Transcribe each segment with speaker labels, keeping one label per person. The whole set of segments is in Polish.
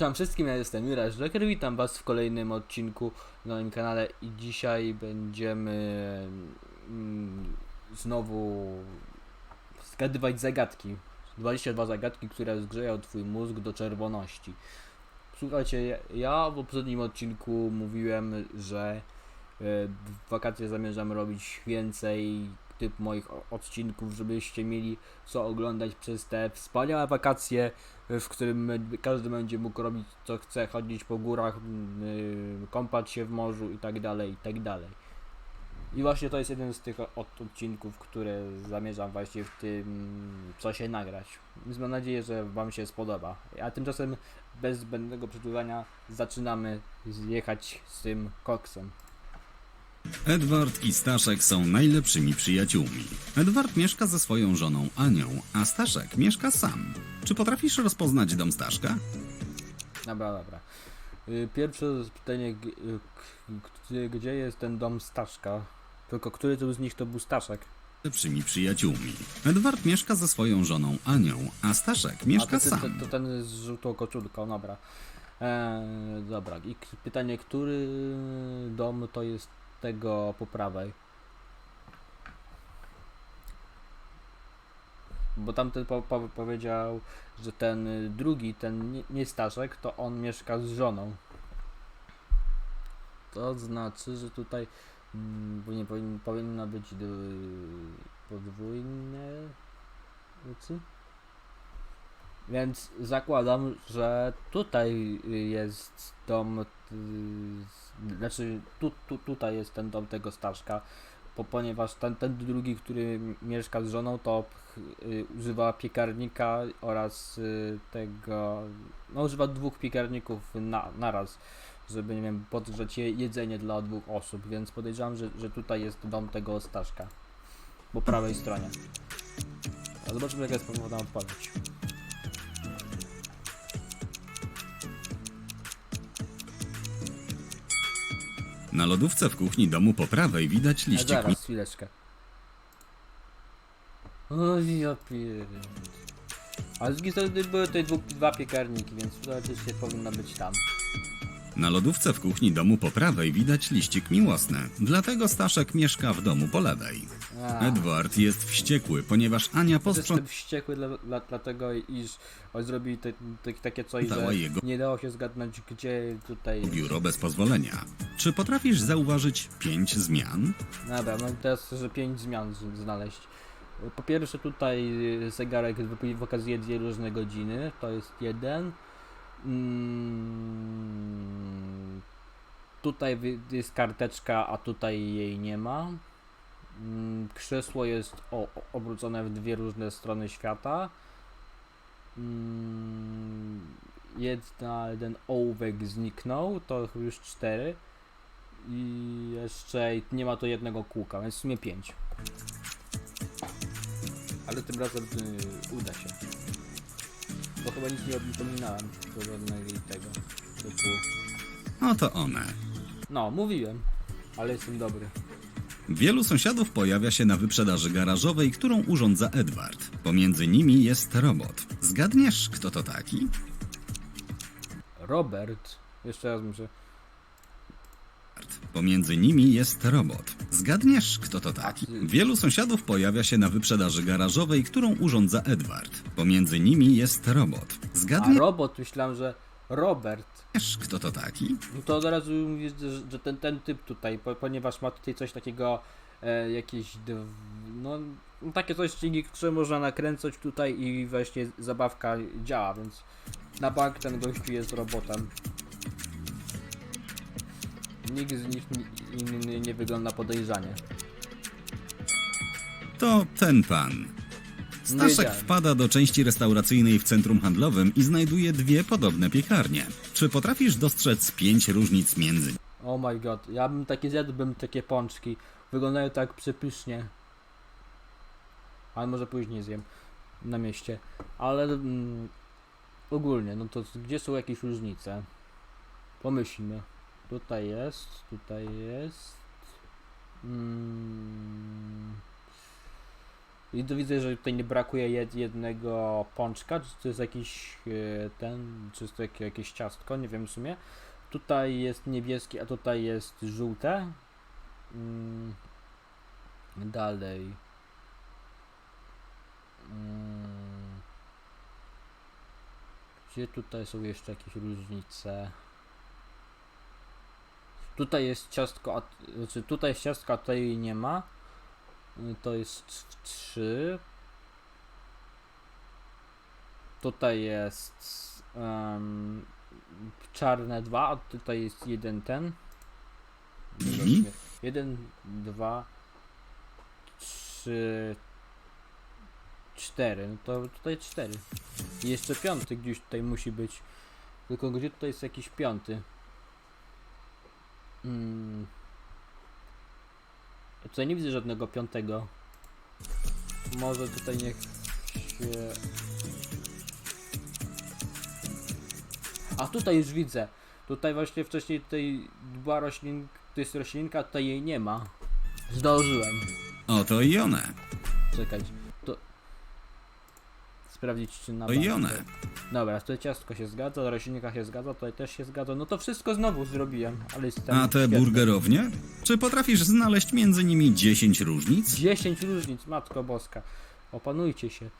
Speaker 1: Cześć wszystkim, ja jestem Juraj Żeker, witam was w kolejnym odcinku na moim kanale i dzisiaj będziemy mm, znowu zgadywać zagadki. 22 zagadki, które zgrzeją twój mózg do czerwoności. Słuchajcie, ja- w poprzednim odcinku mówiłem, że e, w wakacje zamierzam robić więcej typ moich odcinków, żebyście mieli co oglądać przez te wspaniałe wakacje w którym każdy będzie mógł robić co chce, chodzić po górach, yy, kąpać się w morzu i tak dalej, i tak. I właśnie to jest jeden z tych odcinków, które zamierzam właśnie w tym czasie nagrać. Więc mam nadzieję, że Wam się spodoba. A tymczasem bez zbędnego przedłużania zaczynamy jechać z tym koksem.
Speaker 2: Edward i Staszek są najlepszymi przyjaciółmi. Edward mieszka ze swoją żoną Anią, a Staszek mieszka sam. Czy potrafisz rozpoznać dom Staszka?
Speaker 1: Dobra, dobra. Y, Pierwsze pytanie, g- y, k- gdzie, gdzie jest ten dom Staszka? Tylko który z nich to był Staszek?
Speaker 2: Najlepszymi przyjaciółmi. Edward mieszka ze swoją żoną Anią, a Staszek
Speaker 1: A
Speaker 2: mieszka
Speaker 1: to, to, to,
Speaker 2: sam.
Speaker 1: to ten z żółtą koczulką, dobra. Eee, dobra, i k- pytanie, który dom to jest tego po prawej? Bo tamten po, po, powiedział, że ten y, drugi, ten nie, nie Staszek, to on mieszka z żoną. To znaczy, że tutaj mm, bo nie powin, powinno być y, podwójne rzeczy. Więc zakładam, że tutaj jest dom, znaczy tu, tu, tutaj jest ten dom tego Staszka, bo, ponieważ ten, ten drugi, który mieszka z żoną, to y, używa piekarnika oraz y, tego, no używa dwóch piekarników na, naraz, żeby, nie wiem, podgrzać je, jedzenie dla dwóch osób, więc podejrzewam, że, że tutaj jest dom tego Staszka, po prawej stronie. A zobaczymy, jaka jest powodna odpowiedź.
Speaker 2: Na lodówce w kuchni domu po prawej widać
Speaker 1: A
Speaker 2: liścik
Speaker 1: zaraz, chwileczkę. Oj, ja. Ale z drugiej strony były tutaj dwu, dwa piekarniki, więc teoretycznie powinno być tam.
Speaker 2: Na lodówce w kuchni domu po prawej widać liścik miłosny, dlatego Staszek mieszka w domu po lewej.
Speaker 1: A,
Speaker 2: Edward jest wściekły, ponieważ Ania posprzątała
Speaker 1: Jestem wściekły dla, dla, dlatego, iż oni zrobili te, te, takie coś,
Speaker 2: Dała
Speaker 1: że
Speaker 2: jego-
Speaker 1: nie dało się zgadnąć, gdzie tutaj...
Speaker 2: biuro bez pozwolenia. Czy potrafisz zauważyć pięć zmian?
Speaker 1: Dobra, no teraz, że pięć zmian znaleźć. Po pierwsze tutaj y, zegarek pokazuje dwie różne godziny, to jest jeden. Mm, tutaj jest karteczka, a tutaj jej nie ma. Mm, krzesło jest o- obrócone w dwie różne strony świata. Mm, jedna, jeden ołówek zniknął, to już cztery. I jeszcze nie ma to jednego kółka, więc w sumie 5. Ale tym razem y, uda się. Bo chyba nic nie odpominałem do żadnego i tego. Typu...
Speaker 2: Oto one.
Speaker 1: No, mówiłem, ale jestem dobry.
Speaker 2: Wielu sąsiadów pojawia się na wyprzedaży garażowej, którą urządza Edward. Pomiędzy nimi jest robot. Zgadniesz, kto to taki?
Speaker 1: Robert. Jeszcze raz muszę.
Speaker 2: Pomiędzy nimi jest robot. Zgadniesz, kto to taki? Wielu sąsiadów pojawia się na wyprzedaży garażowej, którą urządza Edward. Pomiędzy nimi jest robot.
Speaker 1: A
Speaker 2: Zgadniesz,
Speaker 1: robot myślałem, że Robert.
Speaker 2: kto to taki?
Speaker 1: No to od razu mówisz, że, ten, ten typ tutaj, po, ponieważ ma tutaj coś takiego, e, jakieś, dw, no, no takie coś, które można nakręcać tutaj i właśnie zabawka działa, więc na bank ten gościu jest robotem. Nikt z nich ni- inny nie wygląda podejrzanie.
Speaker 2: To ten pan. Staszek
Speaker 1: wiedziałem.
Speaker 2: wpada do części restauracyjnej w centrum handlowym i znajduje dwie podobne piekarnie. Czy potrafisz dostrzec pięć różnic między
Speaker 1: Oh my god, ja bym takie zjadł, bym takie pączki. Wyglądają tak przepysznie. Ale może później zjem na mieście. Ale mm, ogólnie, no to gdzie są jakieś różnice? Pomyślmy. Tutaj jest, tutaj jest. Mm, I tu widzę, że tutaj nie brakuje jed jednego pączka, czy to jest jakiś e, ten, czy jest to jakie- jakieś ciastko, nie wiem w sumie. Tutaj jest niebieskie, a tutaj jest żółte. Mm. Dalej. Mm. Gdzie tutaj są jeszcze jakieś różnice? Tutaj jest ciastko, a, znaczy tutaj jest ciastko, a tutaj jej nie ma. To jest 3. Tutaj jest em, czarne 2, a tutaj jest jeden ten.
Speaker 2: Mhm.
Speaker 1: 1, 2, 3, 4. No to tutaj 4. I jeszcze piąty gdzieś tutaj musi być. Tylko gdzie tutaj jest jakiś piąty? Mm. Tutaj nie widzę żadnego piątego. Może tutaj niech się... A tutaj już widzę. Tutaj właśnie wcześniej tutaj była roślinka, to jest roślinka, tutaj jej nie ma. Zdążyłem.
Speaker 2: Oto i one.
Speaker 1: Czekać. To... Sprawdzić czy na
Speaker 2: To i one.
Speaker 1: Dobra, tutaj ciastko się zgadza, roślinka się zgadza, tutaj też się zgadza. No to wszystko znowu zrobiłem, ale jestem
Speaker 2: A te
Speaker 1: świetny.
Speaker 2: burgerownie? Czy potrafisz znaleźć między nimi 10 różnic?
Speaker 1: 10 różnic, matko boska. Opanujcie się.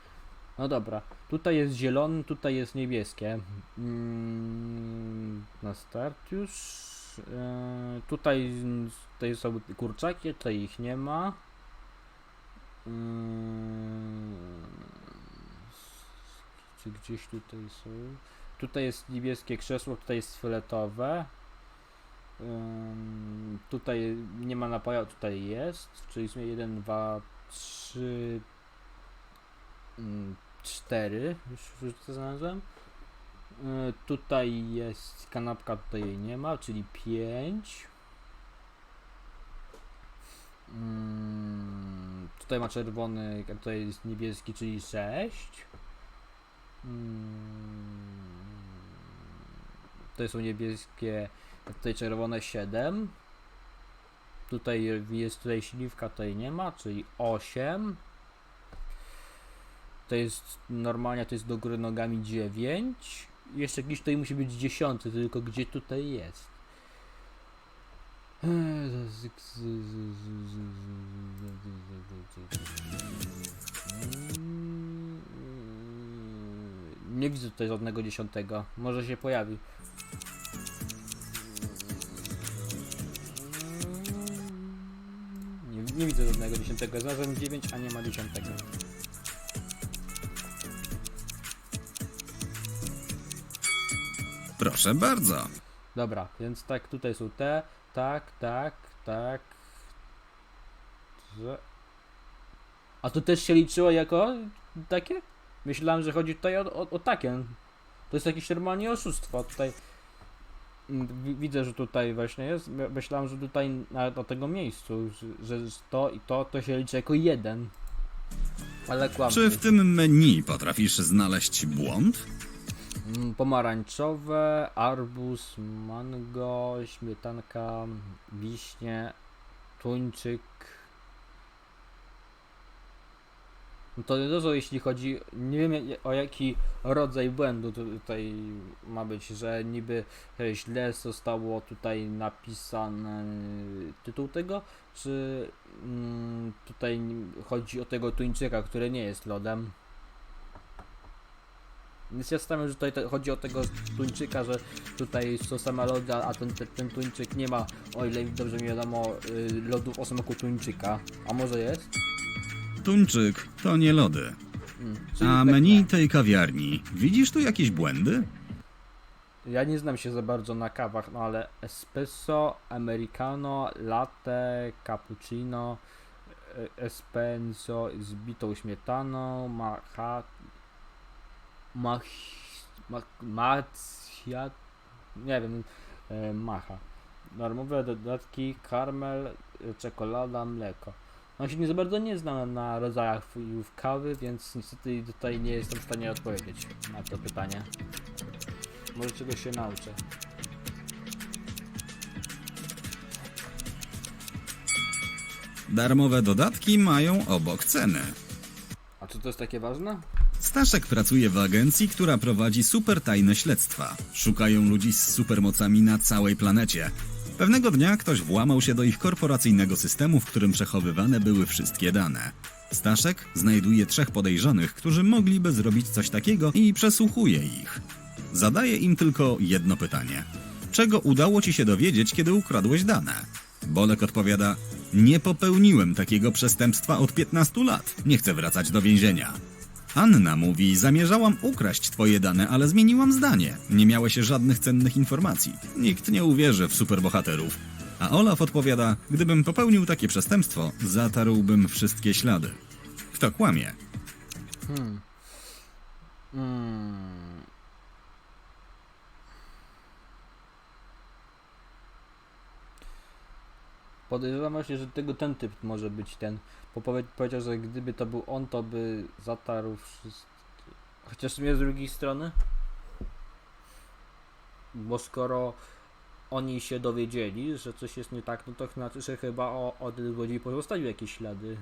Speaker 1: No dobra, tutaj jest zielony, tutaj jest niebieskie. Mm, na start już. E, tutaj, tutaj są kurczaki, tutaj ich nie ma. Mm, czy gdzieś tutaj są? Tutaj jest niebieskie krzesło, tutaj jest fioletowe. Ym, tutaj nie ma napoja, tutaj jest, czyli w sumie 1, 2, 3, 4, już, już to znalazłem. Y, tutaj jest kanapka, tutaj jej nie ma, czyli 5. Mm, tutaj ma czerwony, tutaj jest niebieski, czyli 6. Tutaj są niebieskie, tutaj czerwone 7. Tutaj jest tutaj śliwka, tutaj nie ma, czyli 8. To jest normalnie, to jest do góry nogami 9. Jeszcze jakiś tutaj musi być 10, tylko gdzie tutaj jest? Nie widzę tutaj żadnego dziesiątego. Może się pojawi. Nie, nie widzę żadnego dziesiątego. Znalazłem 9, a nie ma dziesiątego.
Speaker 2: Proszę bardzo.
Speaker 1: Dobra, więc tak, tutaj są te, tak, tak, tak. Że... A to też się liczyło jako takie? Myślałem, że chodzi tutaj o, o, o takie. To jest jakieś normalnie oszustwo. Tutaj mm, wi- widzę, że tutaj właśnie jest. My- Myślałem, że tutaj nawet o tego miejscu, że, że to i to, to się liczy jako jeden. Ale kłamcy.
Speaker 2: Czy w tym menu potrafisz znaleźć błąd?
Speaker 1: Mm, Pomarańczowe, arbuz, mango, śmietanka, wiśnie, tuńczyk. No to dużo jeśli chodzi, nie wiem o jaki rodzaj błędu tu- tutaj ma być, że niby e, źle zostało tutaj napisany tytuł tego, czy mm, tutaj chodzi o tego tuńczyka, który nie jest lodem. Więc ja stawiam, że tutaj chodzi o tego tuńczyka, że tutaj są same lody, a ten, ten, ten tuńczyk nie ma, o ile dobrze mi wiadomo, y, lodów o smaku tuńczyka. A może jest?
Speaker 2: Tuńczyk to nie lody.
Speaker 1: Mm, czyli
Speaker 2: A
Speaker 1: tak
Speaker 2: menu
Speaker 1: nie.
Speaker 2: tej kawiarni, widzisz tu jakieś błędy?
Speaker 1: Ja nie znam się za bardzo na kawach, no ale espresso, americano, latte, cappuccino, e- espresso z bitą śmietaną, macha, mach, mach, macja, nie wiem, e, macha. Darmowe dodatki, karmel, czekolada, mleko. No się nie za bardzo nie znam na rodzajach f- kawy, więc niestety tutaj nie jestem w stanie odpowiedzieć na to pytanie. Może czegoś się nauczę.
Speaker 2: Darmowe dodatki mają obok ceny.
Speaker 1: czy to jest takie ważne?
Speaker 2: Staszek pracuje w agencji, która prowadzi supertajne śledztwa. Szukają ludzi z supermocami na całej planecie. Pewnego dnia ktoś włamał się do ich korporacyjnego systemu, w którym przechowywane były wszystkie dane. Staszek znajduje trzech podejrzanych, którzy mogliby zrobić coś takiego i przesłuchuje ich. Zadaje im tylko jedno pytanie. Czego udało ci się dowiedzieć, kiedy ukradłeś dane? Bolek odpowiada: Nie popełniłem takiego przestępstwa od 15 lat. Nie chcę wracać do więzienia. Anna mówi: Zamierzałam ukraść twoje dane, ale zmieniłam zdanie. Nie miałeś żadnych cennych informacji. Nikt nie uwierzy w superbohaterów. A Olaf odpowiada: Gdybym popełnił takie przestępstwo, zatarłbym wszystkie ślady. Kto kłamie?
Speaker 1: Hmm. Podejrzewam właśnie, że tego ten typ może być ten. Bo powie, powiedział, że gdyby to był on, to by zatarł wszystkie. Chociaż mnie z drugiej strony. Bo skoro oni się dowiedzieli, że coś jest nie tak, no to znaczy, że chyba o, od ludzi pozostawił jakieś ślady.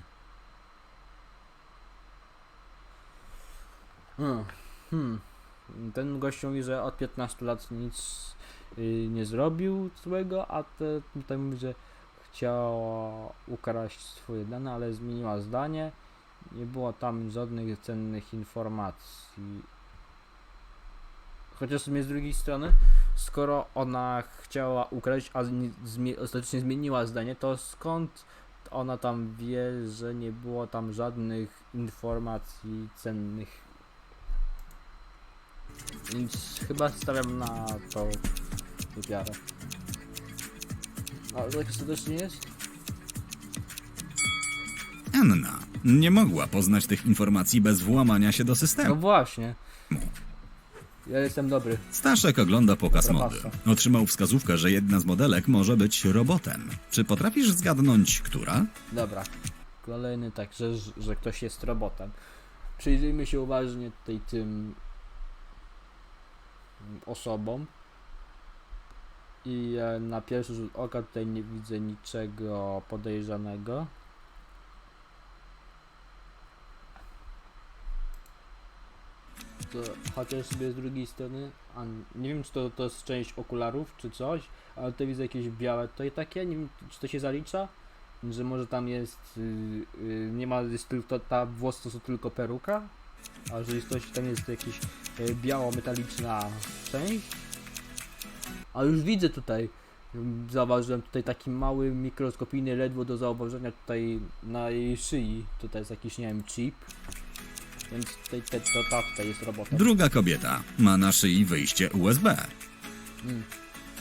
Speaker 1: Hmm. Hmm. Ten gościu mówi, że od 15 lat nic y, nie zrobił złego, a ten tutaj mówi, że chciała ukraść swoje dane, ale zmieniła zdanie. Nie było tam żadnych cennych informacji. Chociaż mnie z drugiej strony, skoro ona chciała ukraść, a zmie- ostatecznie zmieniła zdanie, to skąd ona tam wie, że nie było tam żadnych informacji cennych? Więc chyba stawiam na to wypiarę. Ale tak ostatecznie jest?
Speaker 2: Anna nie mogła poznać tych informacji bez włamania się do
Speaker 1: No
Speaker 2: systemu.
Speaker 1: właśnie. Ja jestem dobry.
Speaker 2: Staszek ogląda pokaz
Speaker 1: Dobra,
Speaker 2: mody. Otrzymał wskazówkę, że jedna z modelek może być robotem. Czy potrafisz zgadnąć, która?
Speaker 1: Dobra. Kolejny tak, że, że ktoś jest robotem. Przyjrzyjmy się uważnie tutaj tym osobom. I e, na pierwszy rzut oka tutaj nie widzę niczego podejrzanego. To, chociaż sobie z drugiej strony, a nie wiem czy to, to jest część okularów czy coś, ale tutaj widzę jakieś białe tutaj takie, nie wiem czy to się zalicza, że może tam jest, y, y, nie ma, jest tylko, ta włos to są tylko peruka, a że jest coś, tam jest jakaś y, biało-metaliczna część. A już widzę tutaj, zauważyłem tutaj taki mały, mikroskopijny, ledwo do zauważenia tutaj na jej szyi, tutaj jest jakiś, nie wiem, chip. Więc tutaj, te, to ta tutaj jest robota.
Speaker 2: Druga kobieta ma na szyi wyjście USB.
Speaker 1: Mm.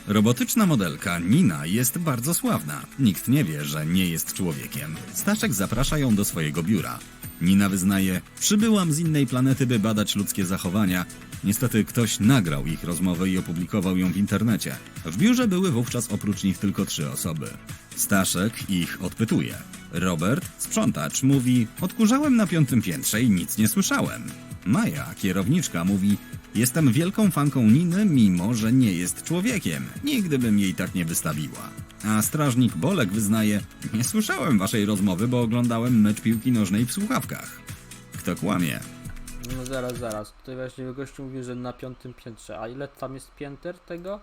Speaker 2: Robotyczna modelka Nina jest bardzo sławna. Nikt nie wie, że nie jest człowiekiem. Staszek zaprasza ją do swojego biura. Nina wyznaje: Przybyłam z innej planety, by badać ludzkie zachowania. Niestety ktoś nagrał ich rozmowę i opublikował ją w internecie. W biurze były wówczas oprócz nich tylko trzy osoby. Staszek ich odpytuje. Robert, sprzątacz, mówi: Odkurzałem na piątym piętrze i nic nie słyszałem. Maja, kierowniczka, mówi: Jestem wielką fanką Niny, mimo że nie jest człowiekiem. Nigdy bym jej tak nie wystawiła. A strażnik Bolek wyznaje: Nie słyszałem waszej rozmowy, bo oglądałem mecz piłki nożnej w słuchawkach. Kto kłamie?
Speaker 1: No zaraz, zaraz. Tutaj właśnie gościu mówi, że na piątym piętrze. A ile tam jest pięter tego?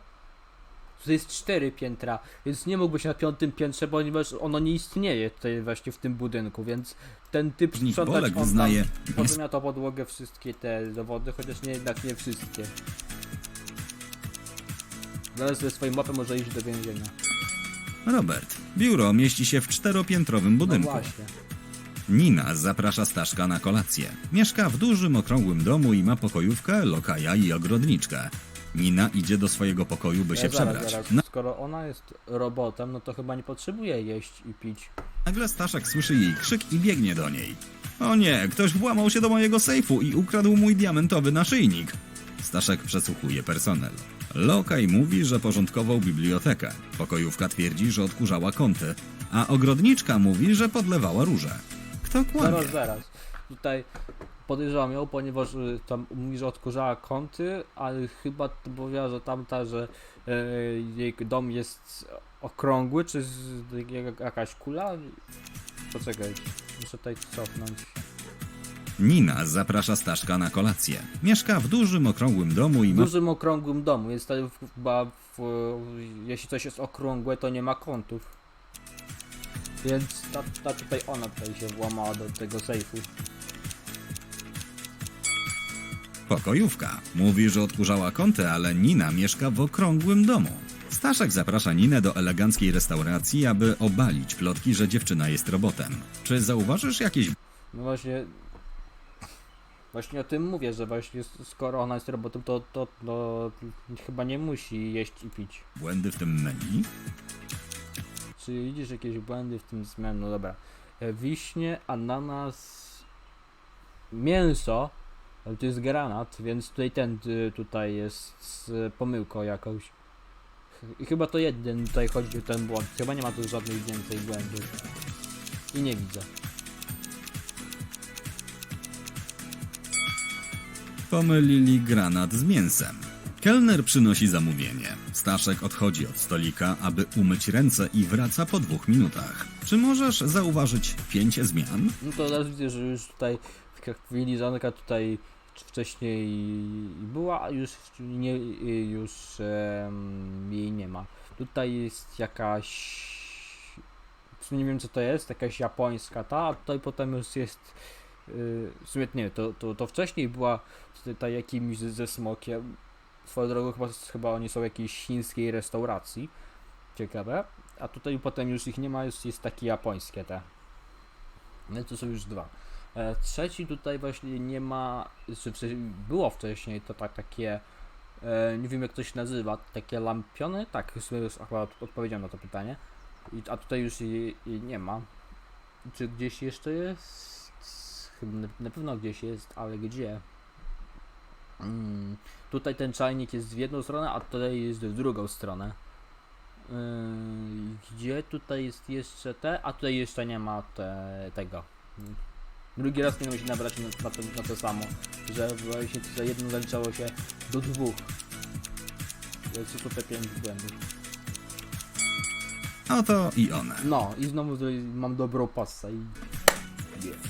Speaker 1: To jest cztery piętra, więc nie mógłby się na piątym piętrze, ponieważ ono nie istnieje tutaj właśnie w tym budynku, więc ten typ sprzątacz,
Speaker 2: Bolek
Speaker 1: on
Speaker 2: wyznaje:
Speaker 1: tam podmienia to podłogę wszystkie te dowody, chociaż nie, jednak nie wszystkie. Zaraz ze swoim mapem może iść do więzienia.
Speaker 2: Robert, biuro mieści się w czteropiętrowym
Speaker 1: No
Speaker 2: budynku.
Speaker 1: właśnie.
Speaker 2: Nina zaprasza Staszka na kolację. Mieszka w dużym, okrągłym domu i ma pokojówkę, lokaja i ogrodniczkę. Nina idzie do swojego pokoju, by się
Speaker 1: zaraz,
Speaker 2: przebrać.
Speaker 1: zaraz.
Speaker 2: Na-
Speaker 1: Skoro ona jest robotem, no to chyba nie potrzebuje jeść i pić.
Speaker 2: Nagle Staszek słyszy jej krzyk i biegnie do niej. O nie, ktoś włamał się do mojego sejfu i ukradł mój diamentowy naszyjnik. Staszek przesłuchuje personel. Lokaj mówi, że porządkował bibliotekę. Pokojówka twierdzi, że odkurzała kąty. A ogrodniczka mówi, że podlewała róże. Kto kłamie?
Speaker 1: Zaraz, zaraz. Tutaj podejrzewam ją, ponieważ y, tam mówi, że odkurzała kąty, ale chyba to powiedziała, że tamta, że e, jej dom jest okrągły, czy z, jak, jakaś kula? Poczekaj, muszę tutaj cofnąć.
Speaker 2: Nina zaprasza Staszka na kolację. Mieszka w dużym, okrągłym domu i
Speaker 1: W
Speaker 2: ma
Speaker 1: dużym okrągłym domu, jest to chyba w, jeśli coś jest okrągłe, to nie ma kątów. Więc ta, ta tutaj ona tutaj się włamała do tego sejfu.
Speaker 2: Pokojówka. Mówi, że odkurzała kąty, ale Nina mieszka w okrągłym domu. Staszek zaprasza Ninę do eleganckiej restauracji, aby obalić plotki, że dziewczyna jest robotem. Czy zauważysz jakieś
Speaker 1: No właśnie. Właśnie o tym mówię, że właśnie skoro ona jest robotem, to, to, to chyba nie musi jeść i pić.
Speaker 2: błędy w tym menu?
Speaker 1: Czy widzisz jakieś błędy w tym zmianie? No dobra. E, Wiśnie, ananas, mięso, ale to jest granat, więc tutaj ten tutaj jest z pomyłką jakąś. I chyba to jeden tutaj chodzi o ten błąd. Chyba nie ma tu żadnych więcej błędów. I nie widzę.
Speaker 2: Pomylili granat z mięsem. Kelner przynosi zamówienie. Staszek odchodzi od stolika, aby umyć ręce i wraca po dwóch minutach. Czy możesz zauważyć pięć zmian?
Speaker 1: No to teraz widzę, że już tutaj w chwili zamyka tutaj wcześniej była, a już nie, już em, jej nie ma. Tutaj jest jakaś nie wiem co to jest, jakaś japońska ta, a tutaj potem już jest yy, w sumie nie, to, to, to wcześniej była tutaj jakimś ze smokiem. Swoją drogą chyba, chyba oni są w jakiejś chińskiej restauracji. Ciekawe. A tutaj potem już ich nie ma, jest, jest takie japońskie te. No to są już dwa. E, trzeci tutaj właśnie nie ma, czy było wcześniej to tak takie, e, nie wiem jak to się nazywa, takie lampiony? Tak, już od- odpowiedziałem na to pytanie. A tutaj już jej, jej nie ma. Czy gdzieś jeszcze jest? Na, pewno gdzieś jest, ale gdzie? Mm, tutaj ten czajnik jest w jedną stronę, a tutaj jest w drugą stronę. Yy, gdzie tutaj jest jeszcze te, a tutaj jeszcze nie ma te, tego. Drugi raz nie się nabrać na, na, to, na to samo, że właśnie tutaj jedno zaliczało się do dwóch. Jest tutaj pięć błędów.
Speaker 2: Oto i one.
Speaker 1: No i znowu tutaj mam dobrą pasę i...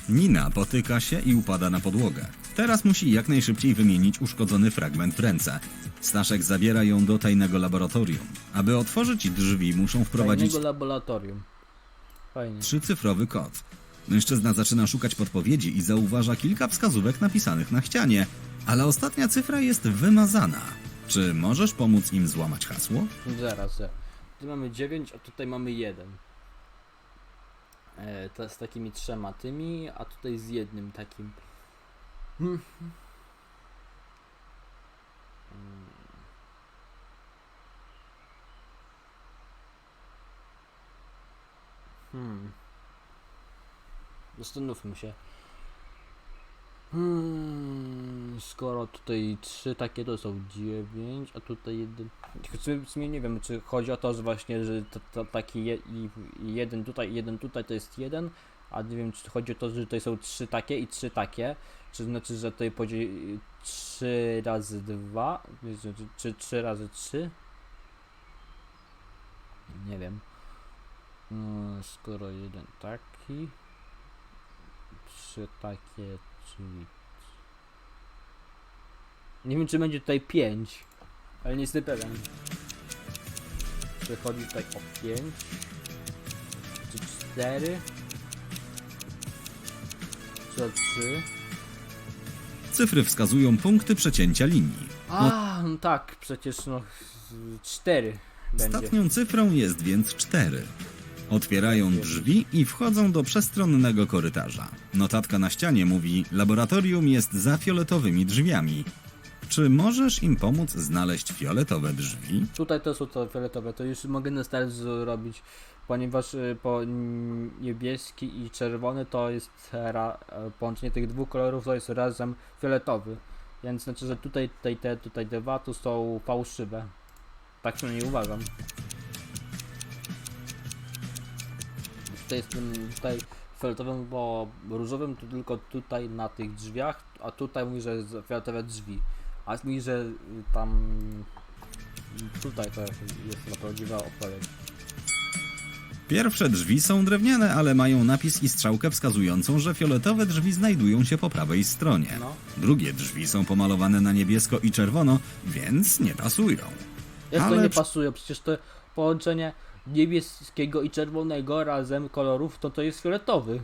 Speaker 2: Nina potyka się i upada na podłogę. Teraz musi jak najszybciej wymienić uszkodzony fragment w ręce. Staszek zabiera ją do tajnego laboratorium. Aby otworzyć drzwi, muszą wprowadzić
Speaker 1: Fajnego laboratorium. Fajnie.
Speaker 2: trzycyfrowy kod. Mężczyzna zaczyna szukać podpowiedzi i zauważa kilka wskazówek napisanych na ścianie, ale ostatnia cyfra jest wymazana. Czy możesz pomóc im złamać hasło?
Speaker 1: Zaraz, zaraz. Tu mamy 9, a tutaj mamy 1. E, to z takimi trzema tymi, a tutaj z jednym takim. Hmm. Mm. Hmm. Zastanówmy się. Hmm, skoro tutaj trzy takie to są 9, a tutaj jeden. W sumie- nie wiem, czy chodzi o to, że właśnie, że to, to taki je, jeden tutaj, jeden tutaj to jest jeden, a nie wiem, czy chodzi o to, że tutaj są trzy takie i trzy takie, czy znaczy, że tutaj podzie 3 razy 2, czy, czy 3 razy 3? Nie wiem. Hmm, skoro jeden taki, trzy takie, czyli... Nie wiem, czy będzie tutaj 5, ale nie jestem pewien. Czy chodzi tutaj o 5, czy 4, czy o 3.
Speaker 2: Cyfry wskazują punkty przecięcia linii.
Speaker 1: A, no tak, przecież no 4 będzie.
Speaker 2: Ostatnią cyfrą jest więc 4. Otwierają drzwi i wchodzą do przestronnego korytarza. Notatka na ścianie mówi: Laboratorium jest za fioletowymi drzwiami. Czy możesz im pomóc znaleźć fioletowe drzwi?
Speaker 1: Tutaj to są to fioletowe, to już mogę na start zrobić, ponieważ y, po niebieski i czerwony to jest e, połączenie tych dwóch kolorów to jest razem fioletowy. Więc znaczy, że tutaj, tutaj te, tutaj dwa to są fałszywe. Tak przynajmniej uważam. Tutaj tym, tutaj fioletowym, bo różowym to tylko tutaj na tych drzwiach, a tutaj mówi, że fioletowe drzwi. A mówi, że tam Tutaj to jest ta prawdziwa odpowiedź.
Speaker 2: Pierwsze drzwi są drewniane, ale mają napis i strzałkę wskazującą, że fioletowe drzwi znajdują się po prawej stronie.
Speaker 1: No.
Speaker 2: Drugie drzwi są pomalowane na niebiesko i czerwono, więc nie pasują.
Speaker 1: Jak to
Speaker 2: Ale
Speaker 1: nie
Speaker 2: przy-
Speaker 1: pasuje? Przecież to połączenie niebieskiego i czerwonego razem kolorów, to to jest fioletowy.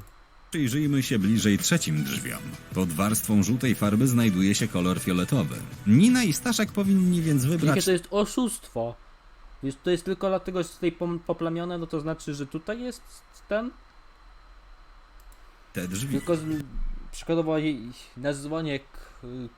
Speaker 2: Przyjrzyjmy się bliżej trzecim drzwiom. Pod warstwą żółtej farby znajduje się kolor fioletowy. Nina i Staszek powinni więc
Speaker 1: Jakie
Speaker 2: wybrać
Speaker 1: to jest oszustwo? Wiesz, to jest tylko dlatego, że jest tutaj poplamione, no to znaczy, że tutaj jest ten?
Speaker 2: te drzwi.
Speaker 1: Tylko z, przykładowo nazwanie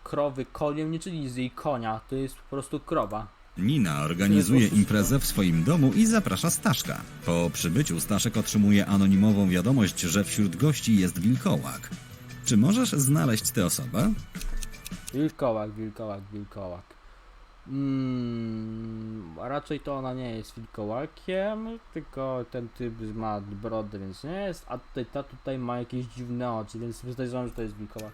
Speaker 1: krowy koniem nie czyni z jej konia, to jest po prostu krowa.
Speaker 2: Nina organizuje imprezę w swoim domu i zaprasza Staszka. Po przybyciu Staszek otrzymuje anonimową wiadomość, że wśród gości jest wilkołak. Czy możesz znaleźć tę osobę?
Speaker 1: Wilkołak, wilkołak, wilkołak. Mm, raczej to ona nie jest wilkołakiem, tylko ten typ ma brodę, więc nie jest, a tutaj, ta tutaj ma jakieś dziwne oczy, więc podejrzewam, że to jest wilkołak.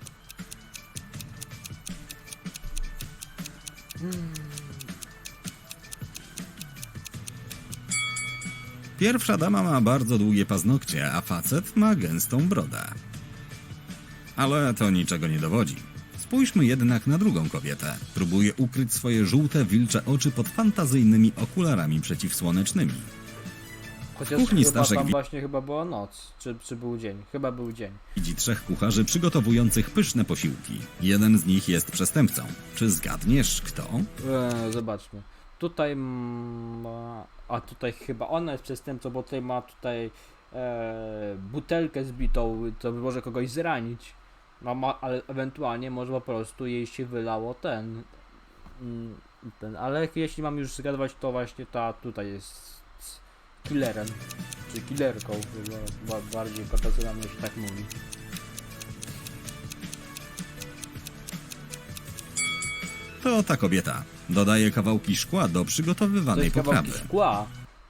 Speaker 2: Pierwsza dama ma bardzo długie paznokcie, a facet ma gęstą brodę. Ale to niczego nie dowodzi. Spójrzmy jednak na drugą kobietę. Próbuje ukryć swoje żółte, wilcze oczy pod fantazyjnymi okularami przeciwsłonecznymi.
Speaker 1: Chociaż
Speaker 2: kuchni
Speaker 1: chyba
Speaker 2: Staszek
Speaker 1: tam
Speaker 2: wi-
Speaker 1: właśnie chyba była noc, czy, czy był dzień, chyba był dzień.
Speaker 2: Widzi trzech kucharzy przygotowujących pyszne posiłki. Jeden z nich jest przestępcą. Czy zgadniesz kto?
Speaker 1: Eee, zobaczmy. Tutaj ma... A tutaj chyba ona jest przestępcą, bo tutaj ma tutaj e, butelkę zbitą, to może kogoś zranić. No, ma, ale ewentualnie może po prostu jej się wylało ten. mm, ten. Ale jeśli mam już zgadywać, to właśnie ta tutaj jest killerem. Czy killerką, bardziej profesjonalnie się tak mówi.
Speaker 2: To ta kobieta. Dodaje kawałki szkła do
Speaker 1: To
Speaker 2: przygotowywanej
Speaker 1: jest kawałki
Speaker 2: potrawy.
Speaker 1: szkła.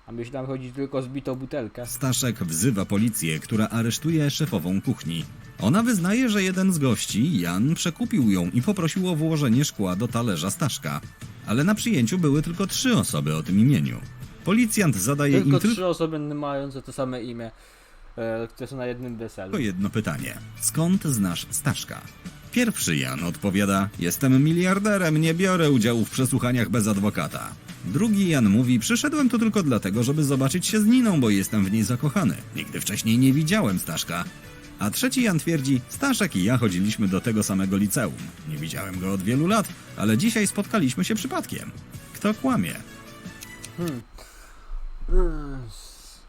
Speaker 1: A myślałem chodzi tylko o zbitą butelkę.
Speaker 2: Staszek wzywa policję, która aresztuje szefową kuchni. Ona wyznaje, że jeden z gości, Jan, przekupił ją i poprosił o włożenie szkła do talerza Staszka. Ale na przyjęciu były tylko trzy osoby o tym imieniu. Policjant zadaje
Speaker 1: Tylko
Speaker 2: im tylko
Speaker 1: trzy osoby mające to same imię, e, które są na jednym weselu.
Speaker 2: jedno pytanie. Skąd znasz Staszka? Pierwszy Jan odpowiada: Jestem miliarderem, nie biorę udziału w przesłuchaniach bez adwokata. Drugi Jan mówi: Przyszedłem tu tylko dlatego, żeby zobaczyć się z Niną, bo jestem w niej zakochany. Nigdy wcześniej nie widziałem Staszka. A trzeci Jan twierdzi: Staszek i ja chodziliśmy do tego samego liceum. Nie widziałem go od wielu lat, ale dzisiaj spotkaliśmy się przypadkiem. Kto kłamie?
Speaker 1: Hmm.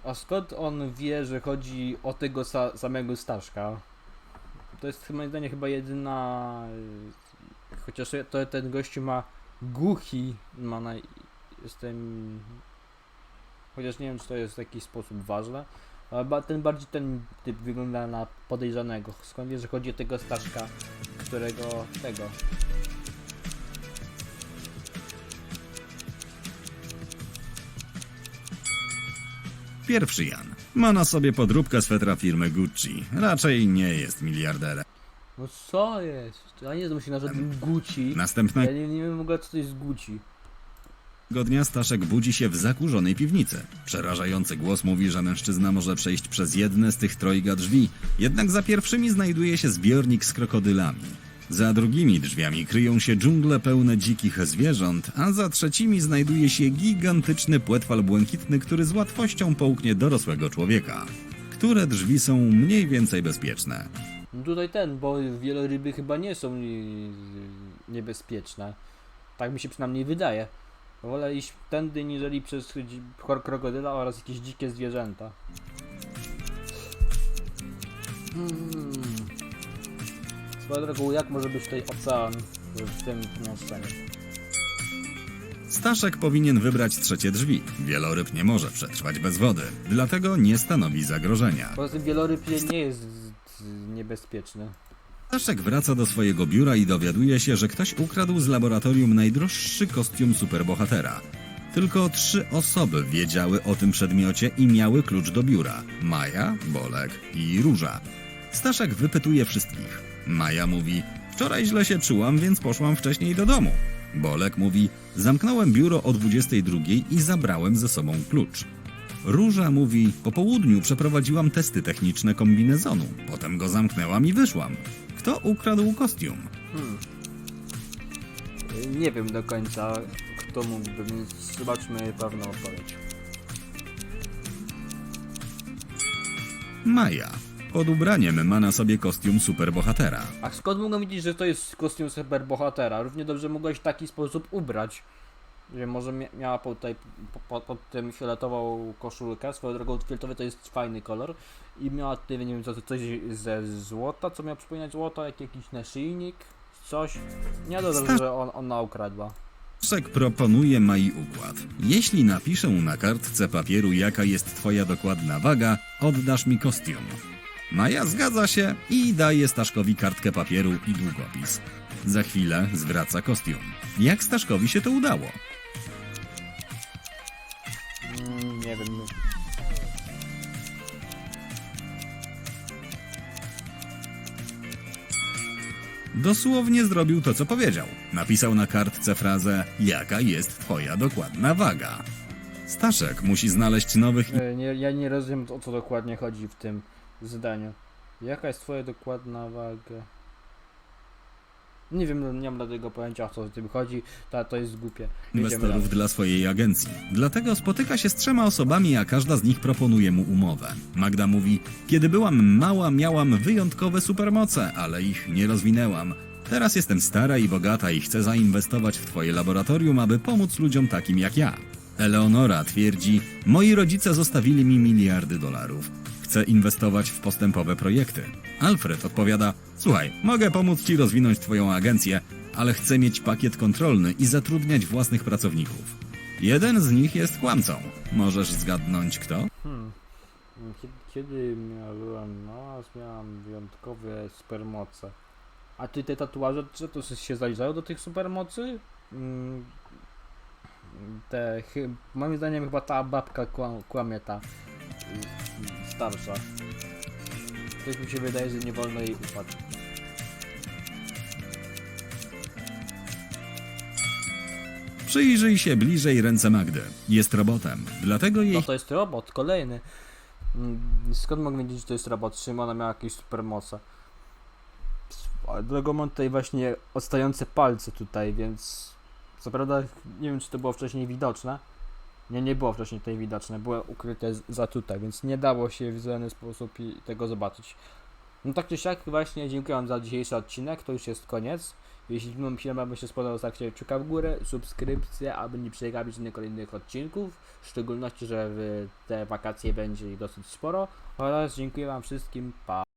Speaker 1: A skąd on wie, że chodzi o tego sa samego Staszka? To jest moim zdaniem chyba jedyna... Chociaż to ten gościu ma głuchi, ma na... Jestem... Chociaż nie wiem, czy to jest w jakiś sposób ważne. Ale ten bardziej ten typ wygląda na podejrzanego. Skąd wie, że chodzi o tego Staszka, którego... tego...
Speaker 2: Pierwszy Jan. Ma na sobie podróbkę swetra firmy Gucci. Raczej nie jest miliarderem.
Speaker 1: No co jest? Ja nie znam się na żadnym Gucci.
Speaker 2: Następnego
Speaker 1: Ja nie, nie wiem w ogóle co to jest Gucci.
Speaker 2: dnia Staszek budzi się w zakurzonej piwnicy. Przerażający głos mówi, że mężczyzna może przejść przez jedne z tych trojga drzwi, jednak za pierwszymi znajduje się zbiornik z krokodylami. Za drugimi drzwiami kryją się dżungle pełne dzikich zwierząt, a za trzecimi znajduje się gigantyczny płetwal błękitny, który z łatwością połknie dorosłego człowieka. Które drzwi są mniej więcej bezpieczne?
Speaker 1: Tutaj ten, bo wieloryby chyba nie są ni- niebezpieczne. Tak mi się przynajmniej wydaje. Wolę iść tędy, niżeli przez krokodyla oraz jakieś dzikie zwierzęta. Hmm. Swoją drogą, jak może być tutaj ocean w tym pomieszczeniu?
Speaker 2: Staszek powinien wybrać trzecie drzwi. Wieloryb nie może przetrwać bez wody, dlatego nie stanowi zagrożenia.
Speaker 1: Poza tym wieloryb nie jest z- niebezpieczny.
Speaker 2: Staszek wraca do swojego biura i dowiaduje się, że ktoś ukradł z laboratorium najdroższy kostium superbohatera. Tylko trzy osoby wiedziały o tym przedmiocie i miały klucz do biura: Maja, Bolek i Róża. Staszek wypytuje wszystkich. Maja mówi: Wczoraj źle się czułam, więc poszłam wcześniej do domu. Bolek mówi: Zamknąłem biuro o 22 i zabrałem ze sobą klucz. Róża mówi: Po południu przeprowadziłam testy techniczne kombinezonu, potem go zamknęłam i wyszłam. Kto ukradł kostium?
Speaker 1: Y, Nie wiem do końca, kto mógłby, więc zobaczmy pewną odpowiedź.
Speaker 2: Maja. Pod ubraniem ma na sobie kostium superbohatera.
Speaker 1: A skąd mogą wiedzieć, że to jest kostium superbohatera? Równie dobrze mogłeś w taki sposób ubrać. Że może mia- miała po tutaj po, po, pod tym fioletową koszulkę, swoją drogą fioletowy to jest fajny kolor i miała tutaj, nie wiem co, to coś ze złota, co miał przypominać złoto, jak jakiś naszyjnik, coś. Nie
Speaker 2: Sta-
Speaker 1: że on, ona ukradła.
Speaker 2: Staszek proponuje Mai układ. Jeśli napiszę na kartce papieru, jaka jest twoja dokładna waga, oddasz mi kostium. Maja zgadza się i daje Staszkowi kartkę papieru i długopis. Za chwilę zwraca kostium. Jak Staszkowi się to udało?
Speaker 1: Mm, nie wiem. no.
Speaker 2: Dosłownie zrobił to, co powiedział. Napisał na kartce frazę Jaka jest twoja dokładna waga? Staszek musi znaleźć nowych
Speaker 1: E, Nie, ja nie rozumiem o co dokładnie chodzi w tym zdaniu. Jaka jest twoja dokładna waga? Nie wiem, nie mam dlatego pojęcia o co w tym chodzi, to, to jest głupie. Jedziemy
Speaker 2: inwestorów
Speaker 1: dalej.
Speaker 2: dla swojej agencji. Dlatego spotyka się z trzema osobami, a każda z nich proponuje mu umowę. Magda mówi: Kiedy byłam mała, miałam wyjątkowe supermoce, ale ich nie rozwinęłam. Teraz jestem stara i bogata i chcę zainwestować w twoje laboratorium, aby pomóc ludziom takim jak ja. Eleonora twierdzi: Moi rodzice zostawili mi miliardy dolarów. Chcę inwestować w postępowe projekty. Alfred odpowiada: Słuchaj, mogę pomóc ci rozwinąć twoją agencję, ale chcę mieć pakiet kontrolny i zatrudniać własnych pracowników. Jeden z nich jest kłamcą. Możesz zgadnąć kto?
Speaker 1: Hmm. Kiedy, kiedy byłam mała, miałam wyjątkowe supermoce. A ty te tatuaże, czy to się zaliczają do tych supermocy? Mm, Te, moim zdaniem chyba ta babka kłam, kłamie ta starsza. Coś mi się wydaje, że nie wolno jej ufać.
Speaker 2: Przyjrzyj się bliżej ręce Magdy. Jest robotem, dlatego jej
Speaker 1: No to jest robot, kolejny. Mm, Skąd mogę wiedzieć, że to jest robot? Czym ona miała jakieś supermoce? A Dlatego mam tutaj właśnie odstające palce tutaj, więc co prawda nie wiem czy to było wcześniej widoczne. Nie, nie było wcześniej tutaj widoczne, było ukryte za tutaj, więc nie dało się w wizualny sposób tego zobaczyć. No tak czy siak właśnie dziękuję wam za dzisiejszy odcinek, to już jest koniec. Jeśli film wam się spodobał, zostawcie kciuka w górę, subskrypcję, aby nie przegapić żadnych kolejnych odcinków. W szczególności, że w te wakacje będzie ich dosyć sporo. Oraz dziękuję wam wszystkim, pa.